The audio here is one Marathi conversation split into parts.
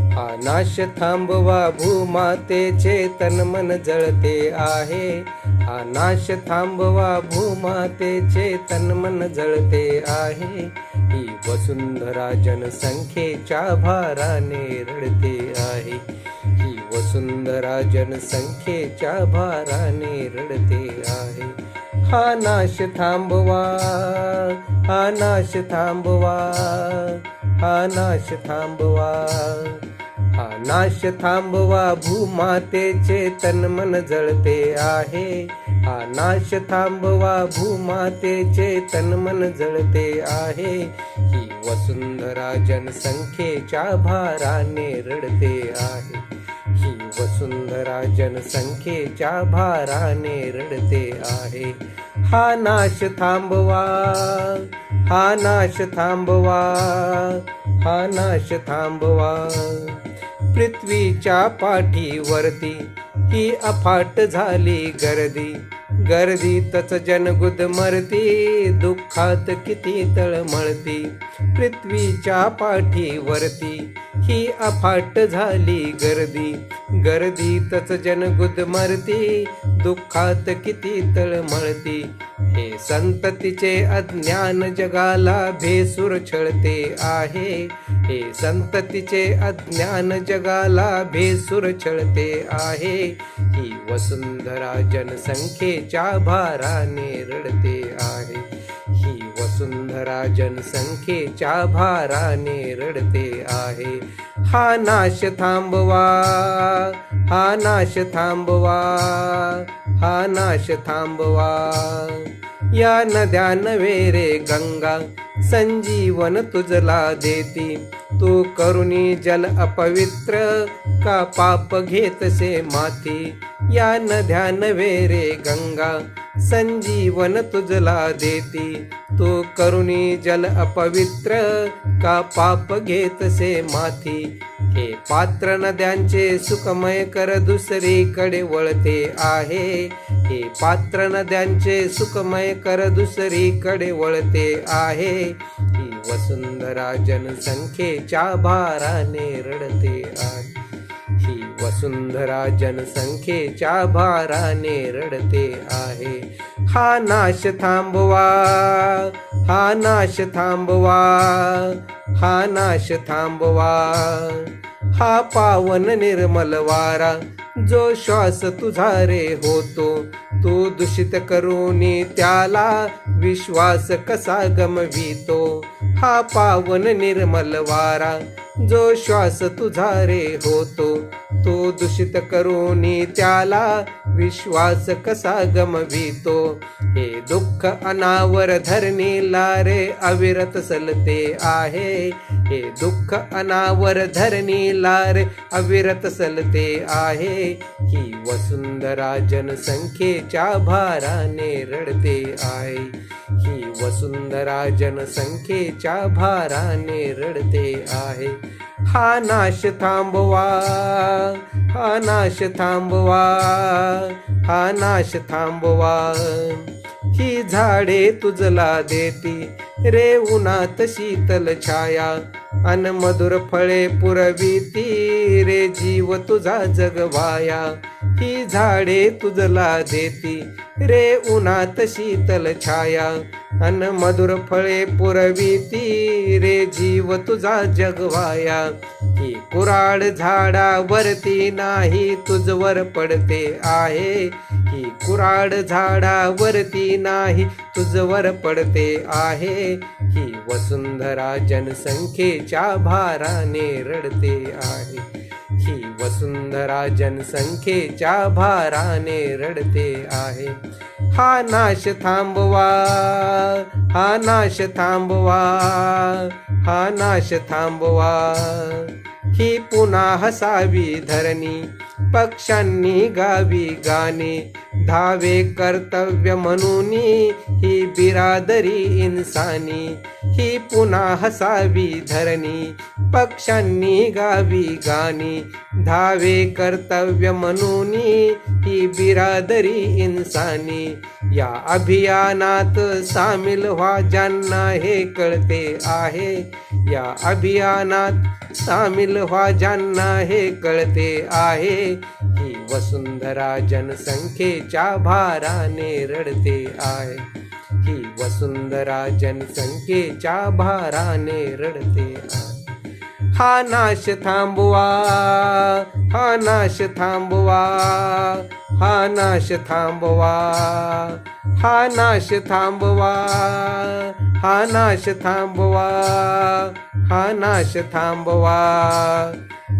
हा नाश थांबवा भूमातेचे तन मन जळते आहे. हा नाश थांबवा भूमातेचे तन मन जळते आहे. ही वसुंधरा जनसंख्येच्या भाराने रडते आहे. ही वसुंधरा जनसंख्येच्या भाराने रडते आहे. हा नाश थांबवा हा नाश थांबवा हा नाश थांबवा. नाश थांबवा भूमातेचे तन मन जळते आहे. हा नाश थांबवा भूमातेचे तन मन जळते आहे. ही वसुंधरा जनसंख्येच्या भाराने रडते आहे. ही वसुंधरा जनसंख्येच्या भाराने रडते आहे. हा नाश थांबवा हा नाश थांबवा हा नाश थांबवा. पृथ्वीच्या पाठीवरती. ही अफाट झाली गर्दी. गर्दीतच जनगुद मरती. दुःखात किती तळमळती पृथ्वीच्या पाठीवरती. ही अफाट झाली गर्दी. गर्दीतच जनगुद मरती दुःखात किती तळमळती हे संततीचे अज्ञान जगाला भेसूर छळते आहे. हे संततीचे अज्ञान जगाला भेसूर छळते आहे. ही वसुंधरा जनसंख्येच्या भाराने रडते आहे. अंधरा जनसंख्येच्या भाराने रडते आहे. हा नाश थांबवा हा नाश थांबवा हा नाश थांबवा. या नद्या नवे रे गंगा संजीवन तुझला देती. तू करुणी जल अपवित्र का पाप घेतसे माती. या नद्या नवे रे गंगा संजीवन तुझला देती. तू करुणी जल अपवित्र का पाप घेतसे माथी. हे पात्र नद्यांचे सुखमय कर दुसरीकडे वळते आहे. हे पात्र नद्यांचे सुखमय कर दुसरीकडे वळते आहे. ही वसुंधरा जनसंख्येच्या भाराने रडते आहे. वसुंधरा जनसंख्येच्या भाराने रडते आहे. हा नाश थांबवा हा नाश थांबवा हा नाश थांबवा. हा पावन निर्मल वारा जो श्वास तुझा रे होतो तू दूषित करून त्याला विश्वास कसा गमवितो? हा पावन निर्मल वारा जो श्वास तुझा रे होतो दूषित करूनी त्याला विश्वास कसा गमवितो? हे दुःख अनावर धरणी लारे अविरत सलते आहे. हे दुःख अनावर धरणी लारे अविरत सलते आहे. ही वसुंधरा जनसंख्येच्या भाराने रडते आहे. ही वसुंधरा जनसंख्येच्या भाराने रडते आहे. हा नाश थांबवा. हा नाश थांबवा. हा नाश थांबवा. ही झाडे तुझला देती. रे उन्हात शीतल छाया. अन मधुर फळे पुरविती. रे जीव तुझा जगवाया ही झाडे तुझला देती. रे उन्हात शीतल छाया. अन मधुर फळे पुरविती. रे जीव तुझा जगवाया ही कुराड झाडावरती नाही. तुझवर पडते आहे. ही कुराड झाडावरती नाही तुझवर पडते आहे ही वसुंधरा जनसंख्येच्या भाराने रडते आहे ही वसुंधरा जनसंख्येच्या भाराने रडते आहे. हा नाश थांबवा हा नाश थांबवा हा नाश थांबवा. ही पुन्हा हसावी धरणी. पक्ष्यांनी गावी गाणे. धावे कर्तव्य म्हणून ही बिरादरी इन्सानी. ही पुन्हा हसावी धरणी. पक्ष्यांनी गावी गाणी. धावे कर्तव्य म्हणून ही बिरादरी इन्सानी. या अभियानात सामील व्हा ज्यांना हे कळते आहे. या अभियानात सामील व्हा ज्यांना हे कळते आहे. ही वसुंधरा जनसंख्येच्या भाराने रडते आहे. ही वसुंधरा जनसंख्येच्या भाराने रडते आहे. हा नाश थांबवा हा नाश थांबवा हा नाश थांबवा हा नाश थांबवा हा नाश थांबवा. हा नाश थांबवा.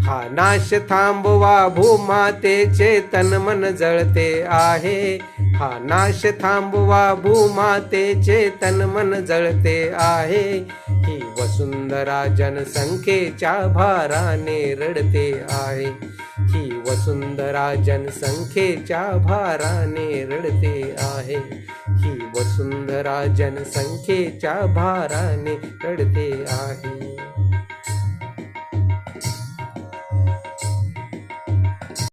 हा नाश थांबवा. भूमातेचे तन मन जळते आहे. हा नाश थांबवा. भूमातेचे तन मन जळते आहे. ही वसुंधरा जनसंख्येच्या भाराने रडते आहे. ही वसुंधरा जनसंख्येच्या भाराने रडते आहे. ही वसुंधरा जनसंख्येच्या भाराने रडते आहे.